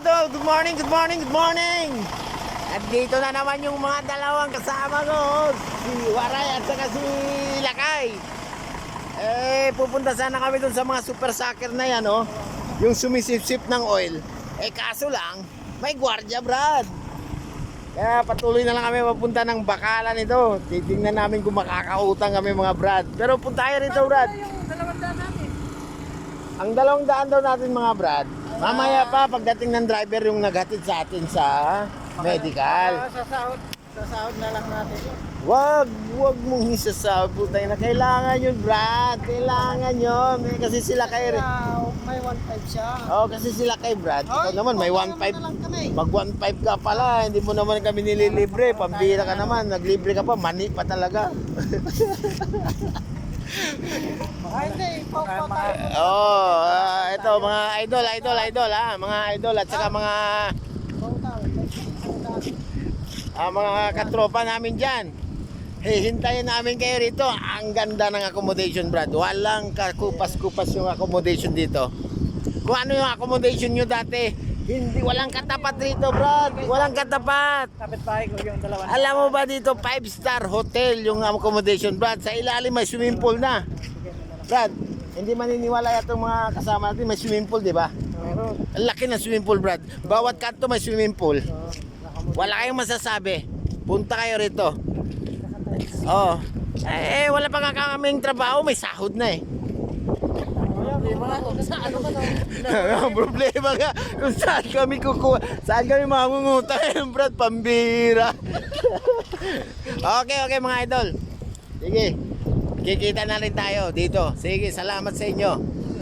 idol, good morning, good morning, good morning. At dito na naman yung mga dalawang kasama ko, si Waray at saka si Lakay. Eh, pupunta sana kami dun sa mga super sucker na yan, oh. Yung sumisip-sip ng oil. Eh, kaso lang, may gwardiya, Brad. Kaya patuloy na lang kami papunta ng bakalan ito. Titingnan namin kung makakautang kami mga Brad. Pero punta tayo rito, Brad. yung dalawang daan natin. Ang dalawang daan daw natin mga Brad. Mamaya pa pagdating ng driver yung naghatid sa atin sa medical. Ah, sa sahod, sa sahod na lang natin yun. Wag, wag mong isasabot na kailangan yun, Brad. Kailangan yun. Kasi sila kay... Kaya may 1.5 siya. Oh, kasi sila kay Brad. Ikaw naman, may okay naman 1.5. na lang kami. Mag 1.5 ka pala. Hindi mo naman kami nililibre. Pambira ka naman. Naglibre ka pa. Mani pa talaga. Ay, hindi. Paupa tayo. Ah, ito mga idol, idol, idol ha. Mga idol at saka mga ah, mga katropa namin diyan. Hey, hintayin namin kayo rito. Ang ganda ng accommodation, Brad. Walang kakupas-kupas yung accommodation dito. Kung ano yung accommodation nyo dati, hindi walang katapat rito, Brad. Walang katapat. Kapit bahay ko yung dalawa. Alam mo ba dito, 5-star hotel yung accommodation, Brad. Sa ilalim may swimming pool na. Brad, hindi maniniwala itong mga kasama natin may swimming pool, di ba? Meron. Ang laki ng swimming pool, Brad. Bawat kanto may swimming pool. Wala kayong masasabi. Punta kayo rito. Oh. Eh, wala pa nga kaming trabaho, may sahod na eh. Ang problema nga kung saan kami kukuha, saan kami mangungutang eh, Brad, pambira. okay, okay mga idol. Sige. Kikita na rin tayo dito. Sige, salamat sa inyo.